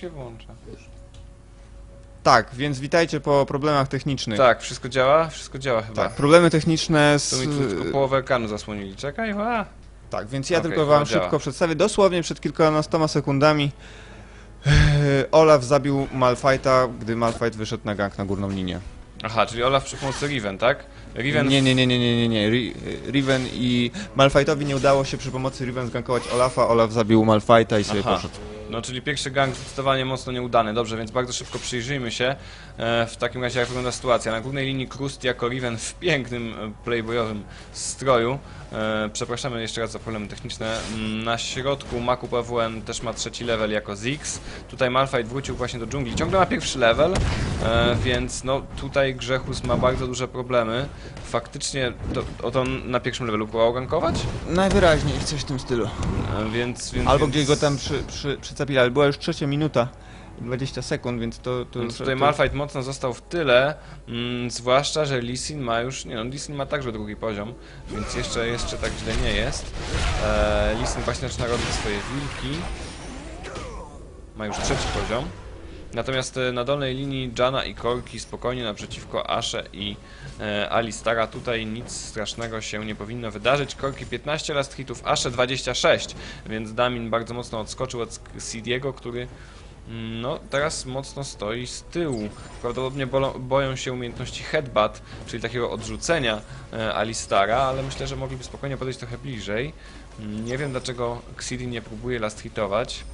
się włącza. Tak, więc witajcie po problemach technicznych. Tak, wszystko działa? Wszystko działa chyba. Tak, problemy techniczne z... To mi tu tylko połowę ekranu zasłonili. Czekaj, a. Tak, więc ja Okej, tylko wam to działa. szybko przedstawię, dosłownie przed kilkunastoma sekundami e, Olaf zabił Malfighta, gdy Malfight wyszedł na gang na górną linię. Aha, czyli Olaf przy pomocy Riven, tak? Riven... Nie, nie, nie, nie, nie, nie, nie. Ri- Riven i Malfightowi nie udało się przy pomocy Riven zgankować Olafa, Olaf zabił Malfighta i sobie Aha. poszedł. No, czyli pierwszy gang zdecydowanie mocno nieudany. Dobrze, więc bardzo szybko przyjrzyjmy się e, w takim razie jak wygląda sytuacja. Na głównej linii Krust jako Riven w pięknym e, playboyowym stroju. E, przepraszamy jeszcze raz za problemy techniczne. Mm, Na środku Maku PWN też ma trzeci level jako Ziggs. Tutaj Malfight wrócił właśnie do dżungli. Ciągle ma pierwszy level, e, więc no tutaj Grzechus ma bardzo duże problemy. Faktycznie to, o to na pierwszym levelu próbował gankować? Najwyraźniej coś w tym stylu. E, więc, więc, Albo więc... gdzieś go tam przy, przy, ale była już trzecia minuta, 20 sekund, więc to... to, Więc tutaj to- Malfight mocno został w tyle, mm, zwłaszcza, że Lee Sin ma już, nie no, Lee Sin ma także drugi poziom, więc jeszcze, jeszcze tak źle nie jest. E, Lee Sin właśnie zaczyna robić swoje wilki. Ma już trzeci poziom. Natomiast e, na dolnej linii Jana i Korki spokojnie naprzeciwko Ashe i e, Alistara. Tutaj nic strasznego się nie powinno wydarzyć. Korki 15 last hitów, Ashe 26, więc Damin bardzo mocno odskoczył od Sidiego, który no, teraz mocno stoi z tyłu. Prawdopodobnie bolo, boją się umiejętności headbutt, czyli takiego odrzucenia e, Alistara, ale myślę, że mogliby spokojnie podejść trochę bliżej. Mm, Nie wiem dlaczego Xidi nie próbuje last hitować.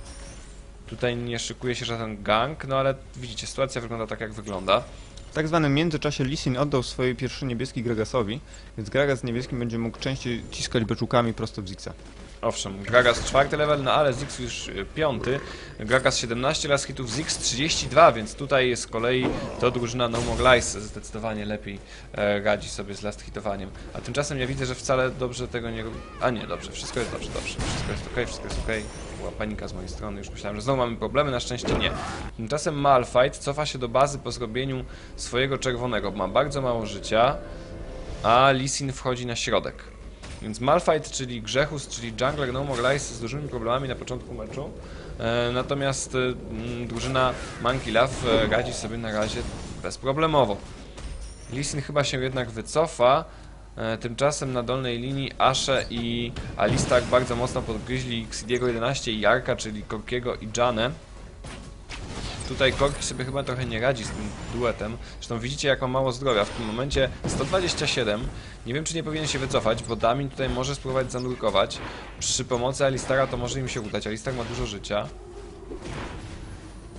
Tutaj nie szykuje się żaden gang, no ale widzicie, sytuacja wygląda tak jak wygląda. W tak zwanym międzyczasie Lisin oddał swój pierwszy niebieski Gregasowi, więc Gregas z niebieskim będzie mógł częściej ciskać beczułkami prosto w Zixa. Owszem, Gragas czwarty level, no ale Ziggs już y, piąty. Gragas 17 raz hitów, Ziggs 32, więc tutaj z kolei to drużyna No More zdecydowanie lepiej e, radzi sobie z last hitowaniem. A tymczasem ja widzę, że wcale dobrze tego nie robi. A nie, dobrze, wszystko jest dobrze, dobrze, wszystko jest ok, wszystko jest ok. Była panika z mojej strony, już myślałem, że znowu mamy problemy, na szczęście nie. Tymczasem Malfight cofa się do bazy po zrobieniu swojego czerwonego, ma bardzo mało życia, a Lisin wchodzi na środek. Więc Malfight, czyli Grzechus, czyli Jungler No More Lies z dużymi problemami na początku meczu. E, natomiast e, mm, drużyna Monkey Love e, radzi sobie na razie bezproblemowo. Lisin chyba się jednak wycofa. Tymczasem na dolnej linii Ashe i Alistar bardzo mocno podgryźli Xidiego 11 i Jarka, czyli Korkiego i Janę. Tutaj Korki sobie chyba trochę nie radzi z tym duetem. Zresztą widzicie jak ma mało zdrowia. W tym momencie 127. Nie wiem czy nie powinien się wycofać, bo Damin tutaj może spróbować zanurkować. Przy pomocy Alistara to może im się udać. Alistar ma dużo życia.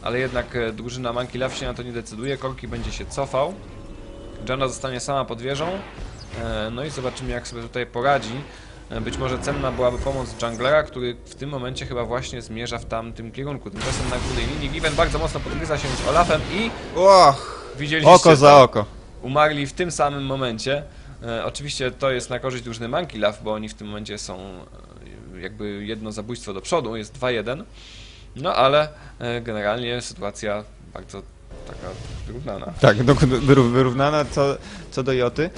Ale jednak e, drużyna Monkey Love się na to nie decyduje. Korki będzie się cofał. Jana zostanie sama pod wieżą. E, No i zobaczymy jak sobie tutaj poradzi. E, Być może cenna byłaby pomoc junglera, który w tym momencie chyba właśnie zmierza w tamtym kierunku. Tymczasem na górnej linii Given bardzo mocno podgryza się z Olafem i Och! widzieliście Oko za to. oko. Umarli w tym samym momencie. E, oczywiście to jest na korzyść drużyny Monkey Love, bo oni w tym momencie są e, jakby jedno zabójstwo do przodu, jest 2-1. No ale e, generalnie sytuacja bardzo taka wyrównana. Tak, do- wyró- wyrównana co, co do Joty.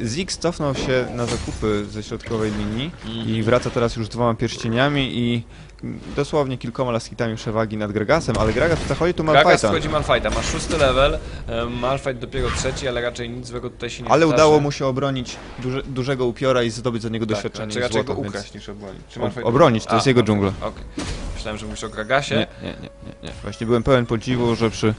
E, Ziggs cofnął się na zakupy ze środkowej linii i wraca teraz już z dwoma pierścieniami i dosłownie kilkoma laskitami przewagi nad Gregasem, ale Gregas zachodzi tu Malfighta. wchodzi Malfighta, ma szósty level, e, Malfight dopiero trzeci, ale raczej nic złego tutaj się nie Ale wydarzy. udało mu się obronić duże, dużego upiora i zdobyć za niego tak, doświadczenie i raczej złoto, go więc- ukraść niż obronić? Malfight- obronić, to jest jego dżungla. Okej, myślałem, że mówisz o Gragasie. Nie, nie, nie, nie, nie. Właśnie byłem pełen podziwu, że przy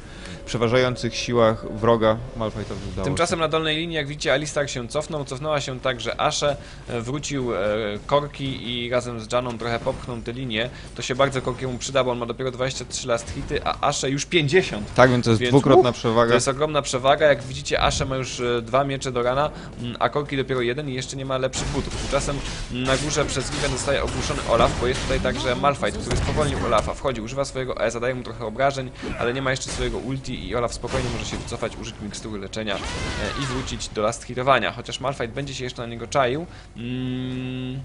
przeważających siłach wroga Malfightowi udało Tymczasem na dolnej linii, jak widzicie, Alistar się cofnął, cofnęła się także Ashe, e, wrócił e, Korki i razem z Janą trochę popchnął tę linię. To się bardzo Korkiemu przyda, bo on ma dopiero 23 last hity, a Ashe już 50. się. Tak, więc to jest Więc, dwukrotna uff, przewaga. To jest ogromna przewaga, jak widzicie Ashe ma już e, dwa miecze do rana, mm, a Korki dopiero jeden i jeszcze nie ma lepszych butów. Tymczasem na górze przez Given zostaje ogłuszony Olaf, bo jest tutaj także Malfight, który spowolnił Olafa. Wchodzi, używa swojego E, zadaje mu trochę obrażeń, ale nie ma jeszcze swojego ulti i Olaf spokojnie może się wycofać, użyć mikstury leczenia e, i wrócić do last hitowania. Chociaż Malfight będzie się jeszcze na niego czaił. Mm.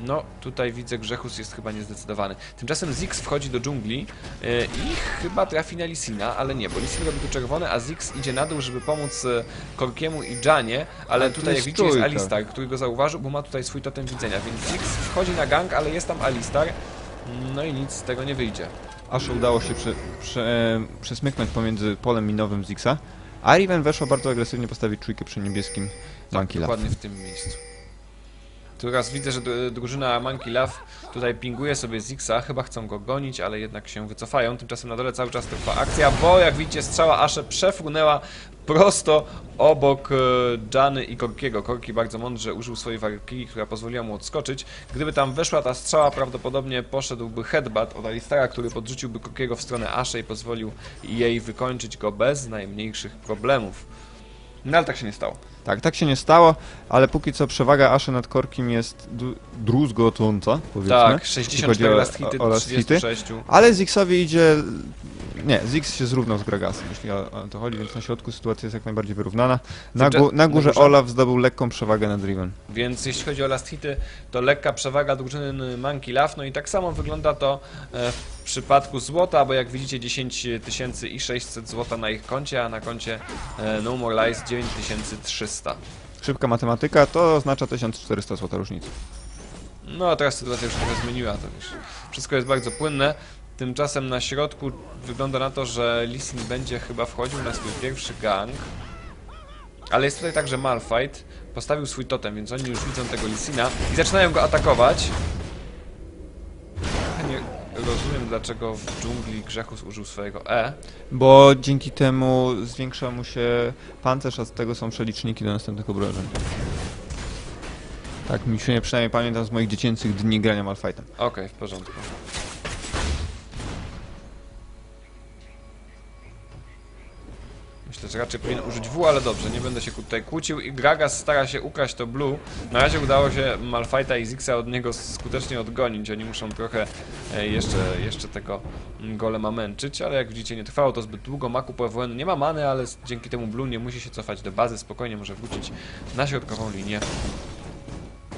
No, tutaj widzę, Grzechus jest chyba niezdecydowany. Tymczasem Ziggs wchodzi do dżungli e, i chyba trafi na Lisina, ale nie, bo Lisin robi tu czerwone, a Ziggs idzie na dół, żeby pomóc e, Korkiemu i Janie, ale Ale tu tutaj jak widzicie jest. Alistar, który go zauważył, bo ma tutaj swój totem widzenia, więc Ziggs wchodzi na gang, ale jest tam Alistar. No i nic z tego nie wyjdzie. Aż udało się prze, prze, przesmyknąć pomiędzy polem minowym Zixa, a Riven weszła bardzo agresywnie postawić czujkę przy niebieskim Monkey Love. Dokładnie w tym miejscu. Tu raz widzę, że dru- drużyna Monkey Love tutaj pinguje sobie Zixa, chyba chcą go gonić, ale jednak się wycofają. Tymczasem na dole cały czas trwa akcja, bo jak widzicie strzała Ashe przefrunęła prosto obok e, Jany i Korkiego. Korki bardzo mądrze użył swojej walki, która pozwoliła mu odskoczyć. Gdyby tam weszła ta strzała, prawdopodobnie poszedłby headbutt od Alistara, który podrzuciłby Korkiego w stronę Ashe i pozwolił jej wykończyć go bez najmniejszych problemów. No ale tak się nie stało. Tak, tak się nie stało, ale póki co przewaga Ashe nad Korkiem jest druzgocąca, powiedzmy. Tak, jeśli 64 chodzi o- last hity do last hity. 36. Ale Zixowi idzie... Nie, Zix się zrównał z Gragasem, jeśli o, to chodzi, więc na środku sytuacja jest jak najbardziej wyrównana. Na, Tymcza- gó- na górze? Olaf zdobył lekką przewagę nad Riven. Więc jeśli chodzi o last hity, to lekka przewaga drużyny Monkey Love. No i tak samo wygląda to e, w przypadku złota, bo jak widzicie 10 tysięcy i 600 złota na ich koncie, a na koncie e, No More Lies 9300. Szybka matematyka to oznacza 1400 zł różnicy. No a teraz sytuacja już trochę zmieniła, to wiesz. Wszystko jest bardzo płynne. Tymczasem na środku wygląda na to, że Lisin będzie chyba wchodził na swój pierwszy gang. Ale jest tutaj także Malfight. Postawił swój totem, więc oni już widzą tego Lisina i zaczynają go atakować. Rozumiem, dlaczego w dżungli Grzechus użył swojego E. Bo dzięki temu zwiększa mu się pancerz, a z tego są przeliczniki do następnych obrażeń. Tak mi się przynajmniej pamiętam z moich dziecięcych dni grania Malfightem. Okej, w porządku. Myślę, że raczej powinien użyć W, ale dobrze, nie będę się tutaj kłócił. I Gragas stara się ukraść to Blue. Na razie udało się Malfighta i Zixa od niego skutecznie odgonić. Oni muszą trochę e, jeszcze, jeszcze tego mm, golema męczyć, ale jak widzicie nie trwało to zbyt długo. Maku PWN nie ma many, ale dzięki temu Blue nie musi się cofać do bazy. Spokojnie może wrócić na środkową linię.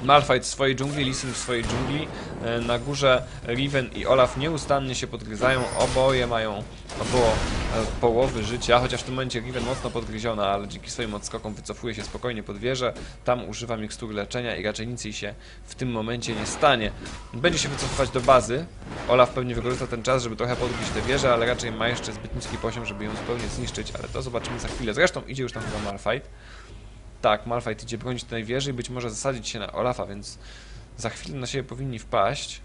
Malfight w swojej dżungli, Lisin w swojej dżungli. E, Na górze Riven i Olaf nieustannie się podgryzają. Oboje mają około e, połowy życia, chociaż w tym momencie Riven mocno podgryziona, ale dzięki swoim odskokom wycofuje się spokojnie pod wieżę. Tam używa mikstury leczenia i raczej nic jej się w tym momencie nie stanie. Będzie się wycofywać do bazy. Olaf pewnie wykorzysta ten czas, żeby trochę podgryźć tę wieżę, ale raczej ma jeszcze zbyt niski poziom, żeby ją zupełnie zniszczyć, ale to zobaczymy za chwilę. Zresztą idzie już tam chyba Malfight. Tak, Malfight idzie bronić tej wieży i być może zasadzić się na Olafa, więc za chwilę na siebie powinni wpaść.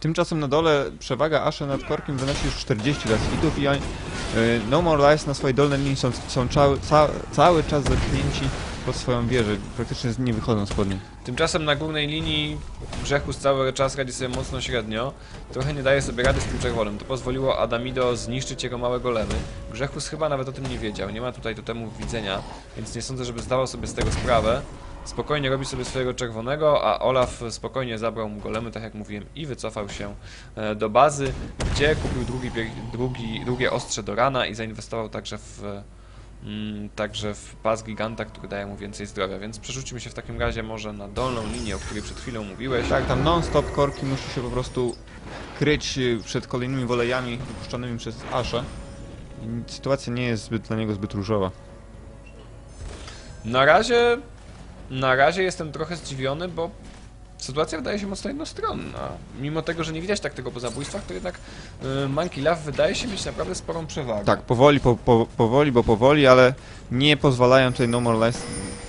Tymczasem na dole przewaga Ashe nad Korkiem wynosi już 40 lat hitów i y, No More Lies na swojej dolnej linii są, są cały, ca, cały czas zatknięci pod swoją wieżę, praktycznie nie wychodzą spod niej. Tymczasem na górnej linii Grzechus cały czas radzi sobie mocno średnio. Trochę nie daje sobie rady z tym czerwonym. To pozwoliło Adamido zniszczyć jego małe golemy. Grzechus chyba nawet o tym nie wiedział. Nie ma tutaj totemów widzenia, więc nie sądzę, żeby zdawał sobie z tego sprawę. Spokojnie robi sobie swojego czerwonego, a Olaf spokojnie zabrał mu golemy, tak jak mówiłem, i wycofał się e, do bazy, gdzie kupił drugi, drugi, drugie ostrze do rana i zainwestował także w Mm, także w pas giganta, który daje mu więcej zdrowia, więc przerzućmy się w takim razie może na dolną linię, o której przed chwilą mówiłeś. Tak, tam non-stop Korki musi się po prostu kryć y, przed kolejnymi wolejami wypuszczonymi przez Ashe. I sytuacja nie jest zbyt, dla niego zbyt różowa. Na razie, na razie jestem trochę zdziwiony, bo sytuacja wydaje się mocno jednostronna. Mimo tego, że nie widać tak tego po zabójstwach, to jednak y, Monkey Love wydaje się mieć naprawdę sporą przewagę. Tak, powoli, po, po, powoli, bo powoli, ale nie pozwalają tutaj No More Lies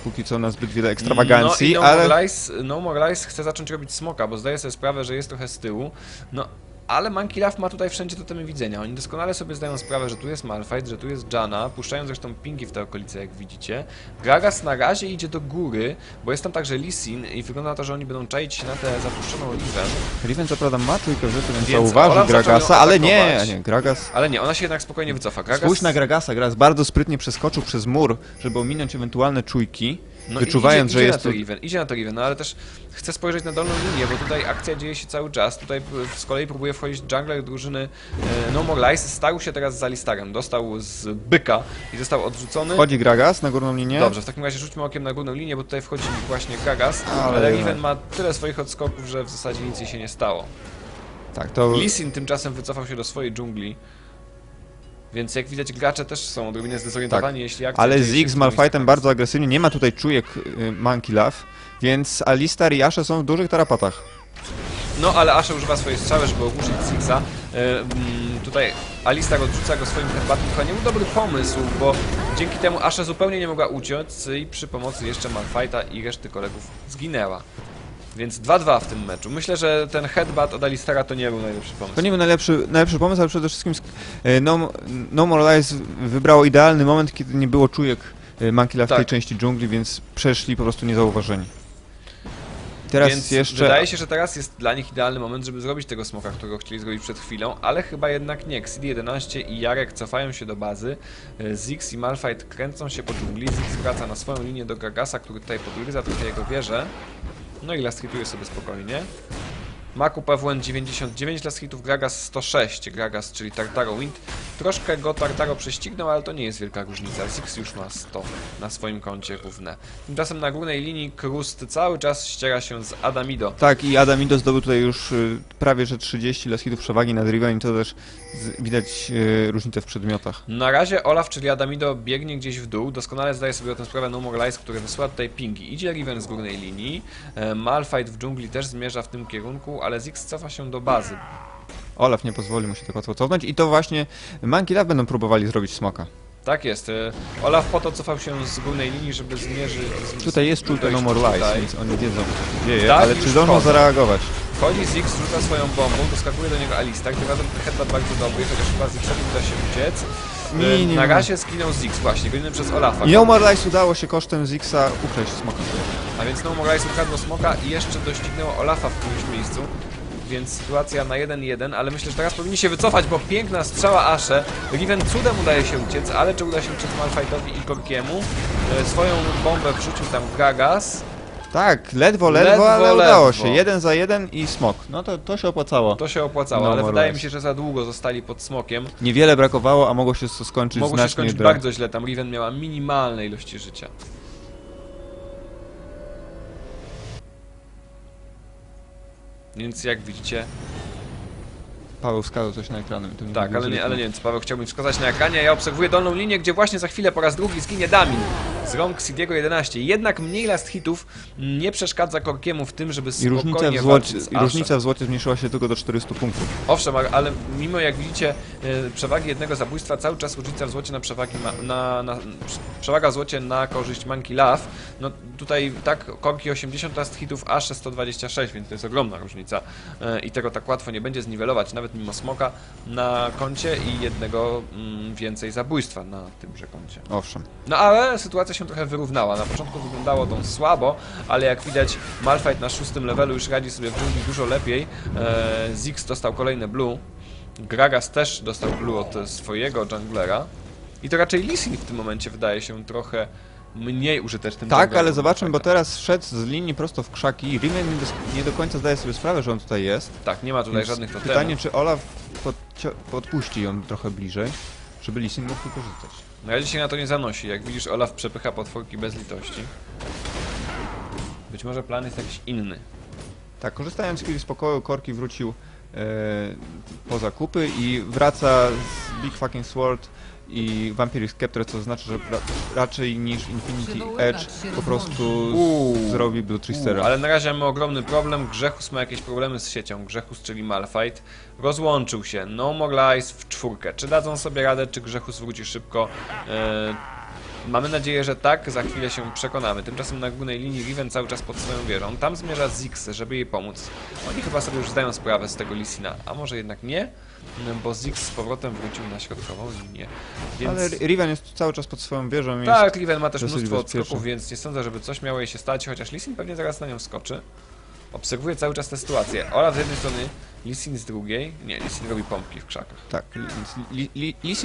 póki co na zbyt wiele ekstrawagancji, no, i no ale... More Lies, no More Lies chce zacząć robić smoka, bo zdaje sobie sprawę, że jest trochę z tyłu. No, ale Monkey Love ma tutaj wszędzie totemy widzenia. Oni doskonale sobie zdają sprawę, że tu jest Malfight, że tu jest Jana, puszczają zresztą pingi w te okolice, jak widzicie. Gragas na razie idzie do góry, bo jest tam także Lisin i wygląda na to, że oni będą czaić się na tę zapuszczoną Riven. Riven co prawda ma trójkę rzeczy, więc, Więc zauważy Gragasa, ale nie, nie, Gragas... Ale nie, ona się jednak spokojnie wycofa. Gragas... Spójrz na Gragasa, Gragas bardzo sprytnie przeskoczył przez mur, żeby ominąć ewentualne czujki, No wyczuwając, idzie, że idzie jest na to... to Riven, idzie na to Riven, no ale też chcę spojrzeć na dolną linię, bo tutaj akcja dzieje się cały czas. Tutaj z kolei próbuje wchodzić jungler drużyny e, No More Lies. Stał się teraz za Listarem. Dostał z byka i został odrzucony. Wchodzi Gragas na górną linię. Dobrze, w takim razie rzućmy okiem na górną linię, bo tutaj wchodzi właśnie Gragas, Ale ale. Riven ma tyle swoich odskoków, że w zasadzie nic jej się nie stało. Tak, to... Lisin tymczasem wycofał się do swojej dżungli. Więc jak widać gracze też są odrobinę zdezorientowani, jeśli akcja Tak. Ale w z Malfightem bardzo agresywnie, nie ma tutaj czujek y, Monkey Love, więc Alistar i Ashe są w dużych tarapatach. No ale Ashe używa swojej strzały, żeby ogłuszyć Zixa. E, mm, tutaj Alistar odrzuca go swoim herbatem. Chyba nie był dobry pomysł, bo dzięki temu Ashe zupełnie nie mogła uciec i przy pomocy jeszcze Malfighta i reszty kolegów zginęła. Więc 2-2 w tym meczu. Myślę, że ten headbutt od Alistara to nie był najlepszy pomysł. To nie był najlepszy, najlepszy pomysł, ale przede wszystkim e, no, no More Lies wybrało idealny moment, kiedy nie było czujek e, Love w Tak. tej części dżungli, więc przeszli po prostu niezauważeni. Teraz Więc jeszcze... wydaje się, że teraz jest dla nich idealny moment, żeby zrobić tego smoka, którego chcieli zrobić przed chwilą, ale chyba jednak nie. Xid11 i Jarek cofają się do bazy, e, Ziggs i Malfight kręcą się po dżungli, Ziggs wraca na swoją linię do Gagasa, który tutaj podgryza trochę jego wieżę. No i last hituje sobie spokojnie. Maku PWN 99 last hitów, Gragas 106, Gragas, czyli Tartaro Wind. Troszkę go Tartaro prześcignął, ale to nie jest wielka różnica. Ziggs już ma 100 na swoim koncie równe. Tymczasem na górnej linii Krust cały czas ściera się z Adamido. Tak, i Adamido zdobył tutaj już y, prawie że 30 leskitów przewagi nad Riven i to też widać y, różnicę w przedmiotach. Na razie Olaf, czyli Adamido, biegnie gdzieś w dół. Doskonale zdaje sobie o tym sprawę No More Lies, który wysyła tutaj pingi. Idzie Riven z górnej linii. E, Malfight w dżungli też zmierza w tym kierunku, ale Ziggs cofa się do bazy. Olaf nie pozwoli mu się tak łatwo cofnąć i to właśnie Monkey Love będą próbowali zrobić smoka. Tak jest. e, Olaf po to cofał się z górnej linii, żeby zmierzyć. z- Tutaj jest czulka No More Lies, więc oni wiedzą co się dzieje, Tak, ale czy zdążą zareagować? Wchodzi Ziggs, rzuca swoją bombą, doskakuje do niego Alistar. Tym razem ten headbutt bardzo dobry, chociaż chyba Ziggsowi uda się uciec. Nie, nie, Na nie. razie skinął Ziggs właśnie, goniony przez Olafa. No More Lies udało się kosztem Zixa ukraść smoka. A więc No More Lies ukradło smoka i jeszcze doścignęło Olafa w którymś miejscu. Więc sytuacja na 1-1, ale myślę, że teraz powinni się wycofać, bo piękna strzała Ashe. Riven cudem udaje się uciec, ale czy uda się uciec Malfightowi i Korkiemu? E, swoją bombę wrzucił tam Gragas. Tak, ledwo, ledwo, Ledwo, ale udało ledwo. się. Jeden za jeden i smok. No to, to się opłacało. To się opłacało, No ale more wydaje less. mi się, że za długo zostali pod smokiem. Niewiele brakowało, a mogło się to skończyć Mogło się znacznie skończyć dra- bardzo źle, tam Riven miała minimalne ilości życia. Więc jak widzicie, Paweł wskazał coś na ekranie. to Tak, było ale nie, ale nie, co Paweł chciałbym wskazać na ekranie. Ja obserwuję dolną linię, gdzie właśnie za chwilę po raz drugi zginie Damin z rąk Sidiego 11. Jednak mniej last hitów nie przeszkadza Korkiemu w tym, żeby I różnica spokojnie w, złocie, I różnica w złocie zmniejszyła się tylko do 400 punktów. Owszem, ale- mimo jak widzicie e, przewagi jednego zabójstwa, cały czas różnica w złocie na przewagi ma, na, na, przewaga w złocie na korzyść Monkey Love. No tutaj tak, Korki 80 last hitów, Ashe 126, więc to jest ogromna różnica e, i tego tak łatwo nie będzie zniwelować, nawet mimo smoka na koncie i jednego mm, więcej zabójstwa na tymże koncie. Owszem. No ale sytuacja się trochę wyrównała. Na początku wyglądało to słabo, ale jak widać Malfight na szóstym levelu już radzi sobie w dżungli dużo lepiej. E, Ziggs dostał kolejne blue. Gragas też dostał blue od swojego junglera. I to raczej Lee Sin w tym momencie wydaje się trochę mniej użytecznym. Tak, ale zobaczmy, bo teraz szedł z linii prosto w krzaki. Riven nie, do, nie do końca zdaje sobie sprawę, że on tutaj jest. Tak, nie ma tutaj Więc żadnych totemów. Pytanie, czy Olaf podpuści ją trochę bliżej, żeby Lee Sin mógł wykorzystać. Na razie się na to nie zanosi. Jak widzisz, Olaf przepycha potworki bez litości. Być może plan jest jakiś inny. Tak, korzystając z chwili spokoju, Korki wrócił e, po zakupy i wraca z Big Fucking Sword i Vampiric Scepter, co znaczy, że ra raczej niż Infinity Edge po prostu Uuu. zrobi Blue Tristera. Ale na razie mamy ogromny problem. Grzechus ma jakieś problemy z siecią. Grzechus, czyli Malfight, rozłączył się. No More Lies w czwórkę. Czy dadzą sobie radę, czy Grzechus wróci szybko? E, mamy nadzieję, że tak. Za chwilę się przekonamy. Tymczasem na górnej linii Riven cały czas pod swoją wieżą. Tam zmierza Ziggs, żeby jej pomóc. Oni chyba sobie już zdają sprawę z tego Lisina, a może jednak nie? No, Bo Ziggs z powrotem wrócił na środkową linię. Więc... Ale Riven jest cały czas pod swoją wieżą i Tak, Riven ma też mnóstwo odskoków, więc nie sądzę, żeby coś miało jej się stać, chociaż Lisin pewnie zaraz na nią skoczy. Obserwuję cały czas tę sytuację. Olaf z jednej strony, Lisin z drugiej. Nie, Lisin robi pompki w krzakach. tak, Li-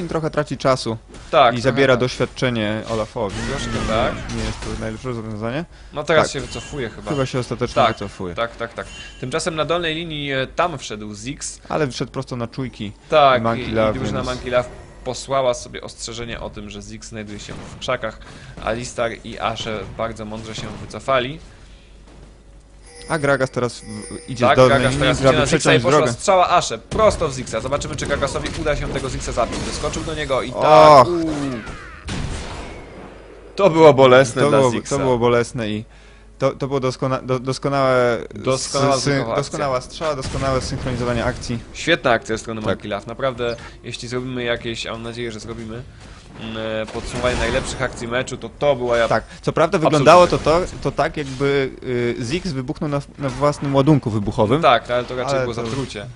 trochę traci czasu Tak. i zabiera tak. doświadczenie Olafowi. Troszkę tak. Nie jest to najlepsze rozwiązanie. No teraz tak. się wycofuje chyba. Chyba się ostatecznie Tak, wycofuje. Tak, tak, tak. Tymczasem na dolnej linii e, tam wszedł Ziggs. Ale wszedł prosto na czujki. Tak, Monkey i, Love, i drużyna więc- Monkey Love posłała sobie ostrzeżenie o tym, że Ziggs znajduje się w krzakach. Alistar i Ashe bardzo mądrze się wycofali. A Gragas teraz w- idzie Tak, z dolnej linii, teraz idzie na Ziggsa i przeciąć poszła drogę. strzała Ashe prosto w Ziggsa. Zobaczymy, czy Gragasowi uda się tego Ziggsa zabić. Wyskoczył do niego i Och. tak. uuu. To było bolesne To dla było, to było bolesne i To, to było doskona, do, doskonałe, Doskonała akcja. doskonała strzała, doskonałe synchronizowanie akcji. Świetna akcja ze strony Tak. Monkey Love. Naprawdę, jeśli zrobimy jakieś, a mam nadzieję, że zrobimy, podsumowanie najlepszych akcji meczu, to to była ja... Tak, co prawda wyglądało to, to, to tak, jakby y, Ziggs wybuchnął na, na własnym ładunku wybuchowym. Tak, ale to raczej Ale było to- zatrucie.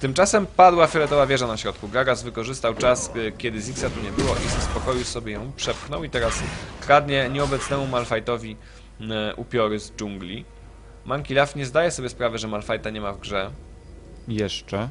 Tymczasem padła fioletowa wieża na środku. Gragas wykorzystał czas, e, kiedy Zixa tu nie było i ze spokoju sobie ją przepchnął i teraz kradnie nieobecnemu Malfightowi e, upiory z dżungli. Monkey Love nie zdaje sobie sprawy, że Malfighta nie ma w grze. Jeszcze.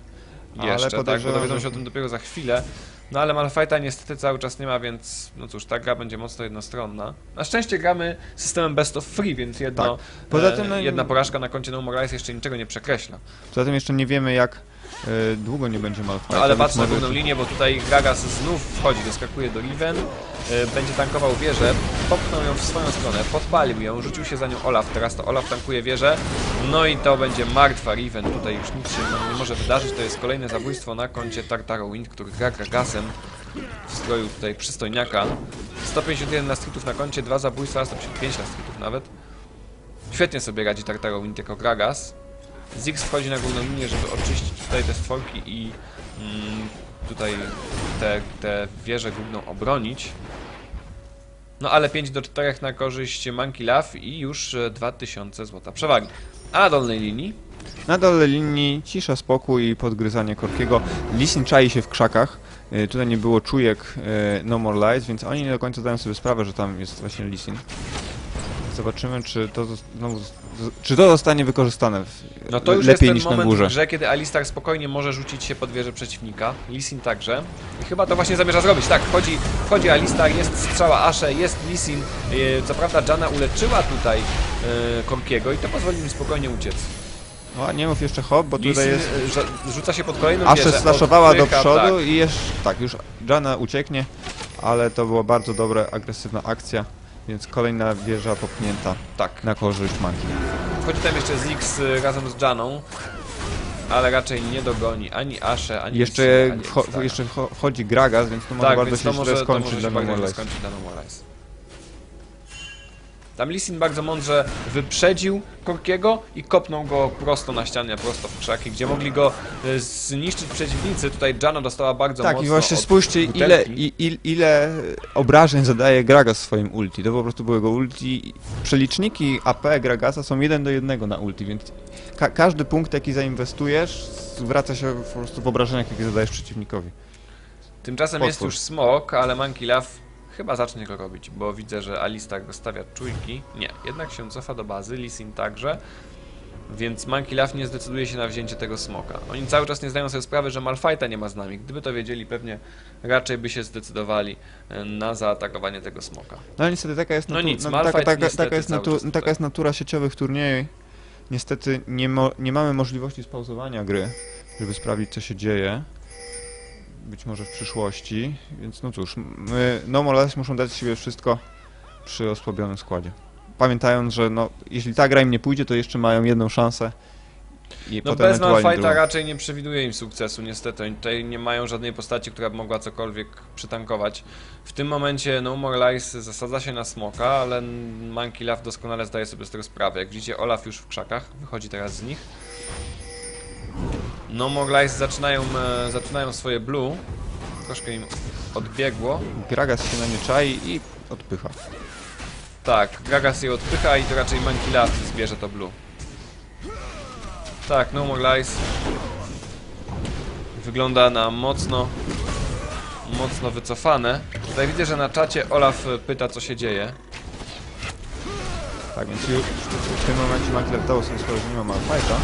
Jeszcze, ale tak, bo dowiedzą się o tym dopiero za chwilę. No ale Malfighta niestety cały czas nie ma, więc no cóż, ta gra będzie mocno jednostronna. Na szczęście gramy systemem best of free, więc jedno, Tak. Poza e, tym, no, jedna porażka na koncie No More Lies jeszcze niczego nie przekreśla. Poza tym jeszcze nie wiemy, jak y, długo nie będzie Malfighta. No ale patrz na główną linię, bo tutaj Gragas znów wchodzi, doskakuje do Riven, y, będzie tankował wieżę, popchnął ją w swoją stronę, podpalił ją, rzucił się za nią Olaf, teraz to Olaf tankuje wieżę, no i to będzie martwa Riven, tutaj już nic się nie może wydarzyć, to jest kolejne zabójstwo na koncie Tartaro Wind, który gra Gragasem w stroju tutaj przystojniaka. 151 lastritów na koncie, dwa zabójstwa, 155 lastritów nawet. Świetnie sobie radzi Tartaro Wind jako Gragas. Ziggs wchodzi na główną linię, żeby oczyścić tutaj te stworki i mm, tutaj te, te wieże główną obronić. No ale 5 do 4 na korzyść Monkey Love i już e, 2000 złota przewagi. A na dolnej linii Na dole linii cisza, spokój i podgryzanie Korkiego. Lisin czai się w krzakach. Y, Tutaj nie było czujek y, No More Lights, więc oni nie do końca zdają sobie sprawę, że tam jest właśnie Lisin. Zobaczymy, czy to, znowu, czy to zostanie wykorzystane w, No to już lepiej jest niż ten na moment górze. w grze, kiedy Alistar spokojnie może rzucić się pod wieżę przeciwnika. Lisin także. I chyba to właśnie zamierza zrobić. Tak, wchodzi, wchodzi Alistar, jest strzała Ashe, jest Lisin. Yy, co prawda Jana uleczyła tutaj yy, Korkiego i to pozwoli im spokojnie uciec. No, a nie mów jeszcze hop, bo tutaj Lisin jest... yy, rzu- rzuca się pod kolejną Ashe wieżę. slashowała do odpycha, przodu tak. i jeszcze... Tak, już Jana ucieknie, ale to była bardzo dobra, agresywna akcja, więc kolejna wieża popchnięta Tak. na korzyść Manki. Wchodzi tam jeszcze Ziggs y, razem z Janą. Ale raczej nie dogoni ani Ashe, ani Jeszcze, ani wcho- jeszcze wcho- wchodzi Gragas, więc to może Tak, bardzo więc się to może, to skończyć może dla się bardzo źle Normalize. skończyć dla. Tam Lisin bardzo mądrze wyprzedził Korkiego i kopnął go prosto na ścianę, prosto w krzaki, gdzie mogli go y, zniszczyć przeciwnicy. Tutaj Jana dostała bardzo Tak, mocno i właśnie spójrzcie, ile, butelki. i, il, ile obrażeń zadaje Gragas swoim ulti. To po prostu było jego ulti. Przeliczniki AP Gragasa są jeden do jednego na ulti, więc ka każdy punkt, jaki zainwestujesz, zwraca się po prostu w obrażeniach, jakie zadajesz przeciwnikowi. Tymczasem jest Potwór. już smok, ale Monkey Love chyba zacznie go robić, bo widzę, że Alistar dostawia czujki. Nie, jednak się cofa do bazy, Lisin także. Więc Monkey Love nie zdecyduje się na wzięcie tego smoka. Oni cały czas nie zdają sobie sprawy, że Malfighta nie ma z nami. Gdyby to wiedzieli, pewnie raczej by się zdecydowali e, na zaatakowanie tego smoka. No ale niestety taka jest, No nic, no, taka, taka, taka, jest natu- taka jest natura sieciowych turniejów. Niestety nie, nie mamy możliwości spauzowania gry, żeby sprawdzić co się dzieje. Być może w przyszłości, więc no cóż, my, no More Lies muszą dać z siebie wszystko przy osłabionym składzie. Pamiętając, że no, jeśli ta gra im nie pójdzie, to jeszcze mają jedną szansę. I No bez Malfighta raczej nie przewiduje im sukcesu, niestety. Oni tutaj nie mają żadnej postaci, która by mogła cokolwiek przytankować. W tym momencie No More Lies zasadza się na smoka, ale Monkey Love doskonale zdaje sobie z tego sprawę. Jak widzicie, Olaf już w krzakach, wychodzi teraz z nich. No More Lies zaczynają, e, zaczynają swoje blue. Troszkę im odbiegło. Gragas się na nie czai i odpycha. Tak, Gragas je odpycha i to raczej Monkey Love zbierze to blue. Tak, No More Lies wygląda na mocno mocno wycofane. Tutaj widzę, że na czacie Olaf pyta co się dzieje. Tak, więc już w tym momencie Makler dało sobie sprawę, że nie ma Malfighta,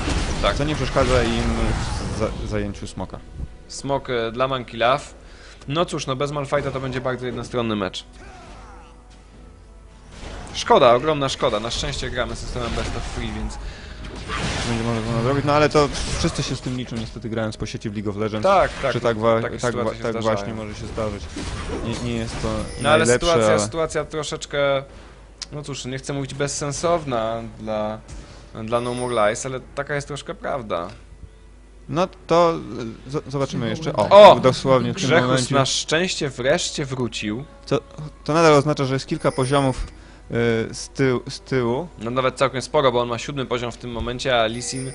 Tak, co nie przeszkadza im za- zajęciu smoka. smok e, dla Monkey Love. No cóż, no bez Malfighta to będzie bardzo jednostronny mecz. Szkoda, ogromna szkoda. Na szczęście gramy systemem best of free, więc będzie można zrobić, no ale to wszyscy się z tym liczą, niestety grając po sieci w League of Legends. tak, tak. Czy tak, wa- tak, wa- tak właśnie może się zdarzyć. Nie, nie jest to No ale sytuacja, ale... sytuacja troszeczkę, no cóż, nie chcę mówić bezsensowna dla, dla No More Lies, ale taka jest troszkę prawda. No to e, z- zobaczymy jeszcze. O, O! dosłownie w tym Grzechus momencie. na szczęście wreszcie wrócił. To, to nadal oznacza, że jest kilka poziomów z, tył, z tyłu. No nawet całkiem sporo, bo on ma siódmy poziom w tym momencie, a Lisin,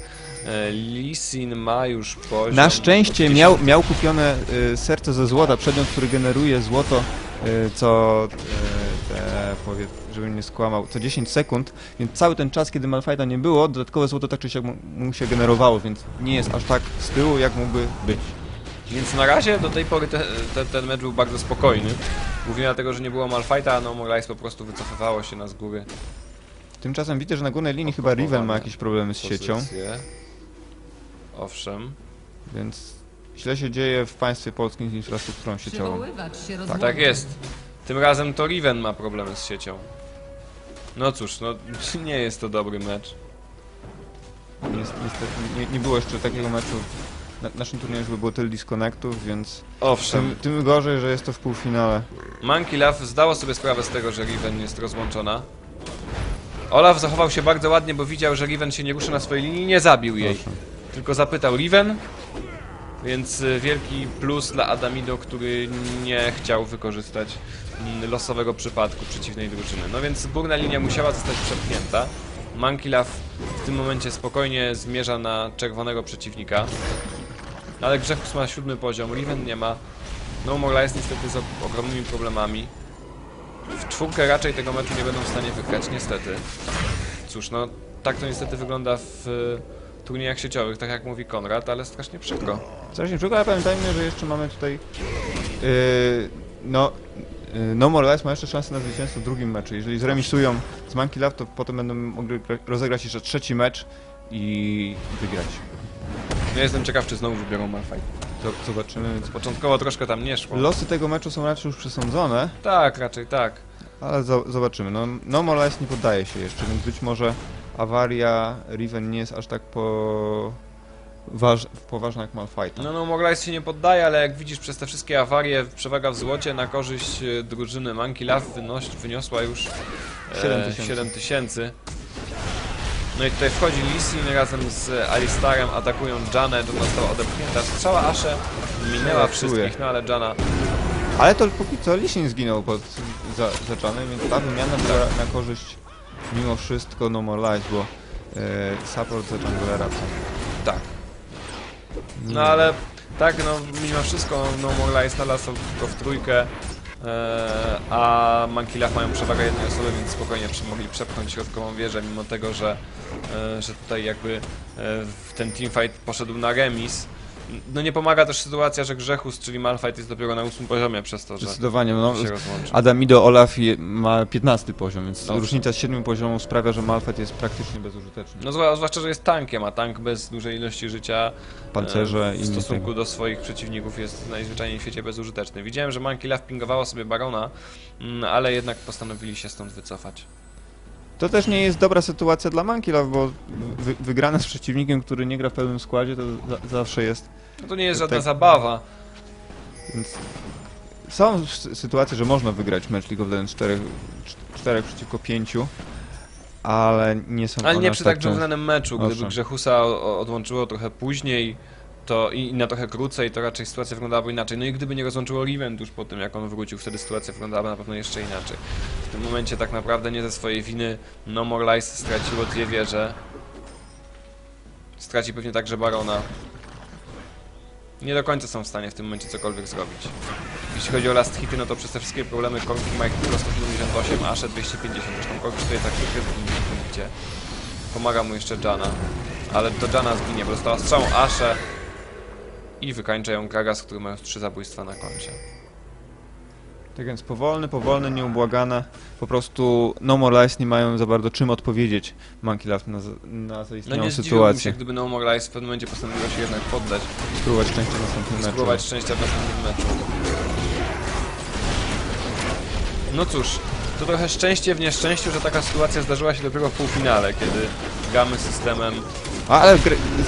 e, Lisin ma już poziom... Na szczęście 10. miał, miał kupione y, serce ze złota, przedmiot, który generuje złoto y, co, powie, żebym nie skłamał, co 10 sekund, więc cały ten czas, kiedy Malfighta nie było, dodatkowe złoto tak czy siak mu, się generowało, więc nie jest aż tak z tyłu, jak mógłby być. Więc na razie do tej pory te, te, ten mecz był bardzo spokojny. Głównie dlatego, że nie było Malfighta, a no Morlais po prostu wycofywało się na z góry. Tymczasem widzę, że na górnej linii chyba Riven ma jakieś problemy z siecią. Owszem. więc źle się dzieje w państwie polskim z infrastrukturą sieciową. Się Tak, tak jest. Tym razem to Riven ma problemy z siecią. No cóż, no nie jest to dobry mecz. Niestety nie, nie było jeszcze takiego meczu na naszym turnieju, żeby było tyle disconnectów, więc Owszem. tym, tym gorzej, że jest to w półfinale. Monkey Love zdało sobie sprawę z tego, że Riven jest rozłączona. Olaf zachował się bardzo ładnie, bo widział, że Riven się nie ruszy na swojej linii i nie zabił jej. Proszę. Tylko zapytał Riven, więc y, wielki plus dla Adamido, który nie chciał wykorzystać mm, losowego przypadku przeciwnej drużyny. No więc górna linia musiała zostać przepchnięta. Love w tym momencie spokojnie zmierza na czerwonego przeciwnika. Ale Grzechus ma siódmy poziom, Riven nie ma. No Morla jest niestety z og- ogromnymi problemami. W czwórkę raczej tego meczu nie będą w stanie wygrać, niestety. Cóż, no tak to niestety wygląda w turniejach sieciowych, tak jak mówi Konrad, ale strasznie przykro. Strasznie przykro, ale pamiętajmy, że jeszcze mamy tutaj yy, no yy, No More Lies ma jeszcze szansę na zwycięstwo w drugim meczu. Jeżeli zremisują z Monkey Love, to potem będą mogli gra- rozegrać jeszcze trzeci mecz i wygrać. Ja jestem ciekaw, czy znowu wybiorą Malfight. Z- Zobaczymy. Więc Początkowo troszkę tam nie szło. Losy tego meczu są raczej już przesądzone, Tak, raczej tak. ale zo- zobaczymy. No, no More Lies nie poddaje się jeszcze, więc być może awaria Riven nie jest aż tak po... Waż, poważna jak Malfight. No, no, Morlais się nie poddaje, ale jak widzisz, przez te wszystkie awarie przewaga w złocie na korzyść e, drużyny Monkey Love wynoś, wyniosła już e, 7000. 7000. No i tutaj wchodzi Lisin razem z Alistarem, atakują Janę, Jana została odepchnięta. Strzała Ashe minęła wszystkich, no ale Jana Ale to póki co Lisin zginął pod za, zaczanem, więc ta wymiana była na korzyść mimo wszystko No More Lies, bo e, support za junglera. tak. No ale tak, no mimo wszystko no Morlais nadal są tylko w trójkę, e, a Monkey mają przewagę jednej osoby, więc spokojnie mogli przepchnąć środkową wieżę, mimo tego, że, e, że tutaj jakby e, w ten teamfight poszedł na remis. No nie pomaga też sytuacja, że Grzechus, czyli Malfight jest dopiero na ósmym poziomie przez to, że Zdecydowanie, no, się. Adamido Olaf je, ma 15 poziom, więc Dobrze. różnica z 7 poziomów sprawia, że Malfight jest praktycznie bezużyteczny. No zwła- zwłaszcza, że jest tankiem, a tank bez dużej ilości życia Pancerze e, w stosunku tego. do swoich przeciwników jest najzwyczajniej w świecie bezużyteczny. Widziałem, że Monkey Love pingowało sobie Barona, mm, ale jednak postanowili się stąd wycofać. To też nie jest dobra sytuacja dla Monkey Love, bo wy, wygrana z przeciwnikiem, który nie gra w pełnym składzie, to za, zawsze jest No to nie jest żadna Tak. zabawa. Więc są sytuacje, że można wygrać mecz League of Legends 4, 4 przeciwko 5, ale nie są Ale nie przy tak częste. wyrównanym meczu. Gdyby. Grzechusa odłączyło trochę później to i, na trochę krócej, to raczej sytuacja wyglądałaby inaczej. No i gdyby nie rozłączyło Riven tuż po tym, jak on wrócił, wtedy sytuacja wyglądałaby na pewno jeszcze inaczej. W tym momencie tak naprawdę nie ze swojej winy No More Lies straciło dwie wieże. Straci pewnie także Barona. Nie do końca są w stanie w tym momencie cokolwiek zrobić. Jeśli chodzi o last hity, no to przez te wszystkie problemy Korki ma ich tylko 178, Ashe 250, zresztą Korki tutaj tak wykryty w tym. Pomaga mu jeszcze Jana, ale to Jana zginie, bo dostała strzałą Ashe i wykańcza ją Gragas, który ma już trzy zabójstwa na koncie. Tak więc powolny, powolny, nieubłagane. Po prostu No More Lies nie mają za bardzo czym odpowiedzieć Monkey Love na, na No zaistniałą nie zdziwiłbym się, sytuację. gdyby No More Lies w pewnym momencie postanowiło się jednak poddać Spróbować szczęścia w następnym meczu. spróbować szczęścia w następnym meczu. No cóż, to trochę szczęście w nieszczęściu, że taka sytuacja zdarzyła się dopiero w półfinale, kiedy gamy systemem ale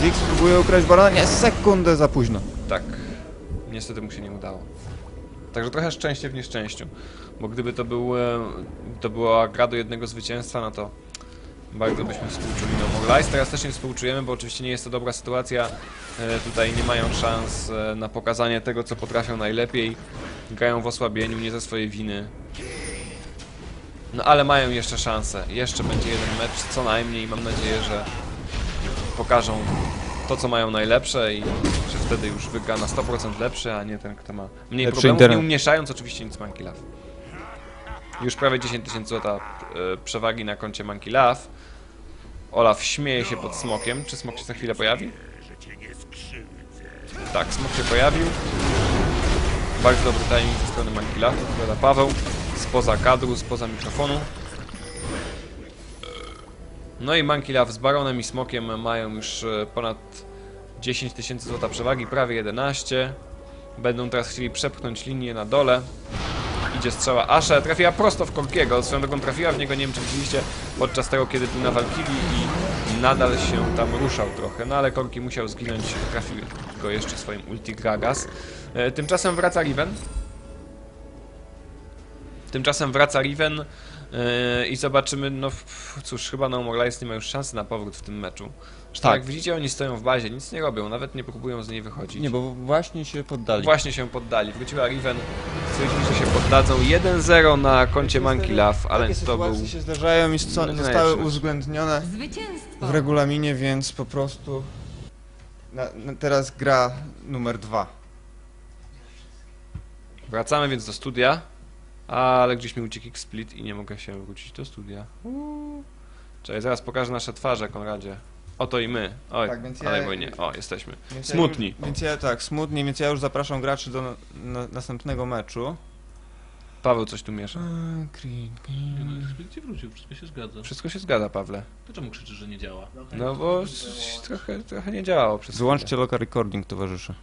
Ziggs próbuje ukraść Barona, nie, sekundę za późno. Tak. Niestety mu się nie udało. Także trochę szczęście w nieszczęściu. Bo gdyby to, był, e, to była gra do jednego zwycięstwa, no to bardzo byśmy współczuli No More Lies. Teraz też nie współczujemy, bo oczywiście nie jest to dobra sytuacja. E, Tutaj nie mają szans e, na pokazanie tego, co potrafią najlepiej. Grają w osłabieniu, nie ze swojej winy. No ale mają jeszcze szansę. Jeszcze będzie jeden mecz co najmniej. Mam nadzieję, że pokażą to, co mają najlepsze i że wtedy już wygra na 100% lepszy, a nie ten, kto ma mniej Lepszy problemów, internet. nie umniejszając oczywiście nic Monkey Love. Już prawie 10 tysięcy złota e, przewagi na koncie Monkey Love. Olaf śmieje się pod smokiem. Czy smok się za chwilę pojawi? Tak, smok się pojawił. Bardzo dobry timing ze strony Monkey Love, odpowiada Paweł. Spoza kadru, spoza mikrofonu. No i Monkey Love z Baronem i Smokiem mają już e, ponad 10 tysięcy złota przewagi, prawie 11. Będą teraz chcieli przepchnąć linię na dole. Idzie strzała Ashe, trafiła prosto w Korkiego. Swoją drogą trafiła w niego, nie wiem czy widzieliście, podczas tego kiedy był na Valkyrii i nadal się tam ruszał trochę. No ale Korki musiał zginąć, trafił go jeszcze swoim ulti Gragas. E, Tymczasem wraca Riven. Tymczasem wraca Riven yy, i zobaczymy, no cóż, chyba No More Lies nie ma już szansy na powrót w tym meczu. Zresztą Tak. jak widzicie, oni stoją w bazie, nic nie robią, nawet nie próbują z niej wychodzić. Nie, bo właśnie się poddali. Właśnie się poddali. Wróciła Riven, stwierdzili, że się poddadzą 1-0 na koncie Monkey Love, ale Takie to był... się zdarzają i No zostały uwzględnione w regulaminie, więc po prostu na, na teraz gra numer dwa. Wracamy więc do studia, ale gdzieś mi uciekł split i nie mogę się wrócić do studia. Uuu. Czekaj, zaraz pokażę nasze twarze, Konradzie. Oto i my. Oj, Tak, więc ja- ale wojnie. O, jesteśmy. Więc Smutni. Ja, już- więc ja tak, smutni, więc ja już zapraszam graczy do na, na, następnego meczu. Paweł coś tu miesza. Gdzie wrócił? Wszystko się zgadza. Wszystko się zgadza, Pawle. To czemu krzyczysz, że nie działa? No bo trochę, trochę nie działało przez. Złączcie local recording, towarzysze.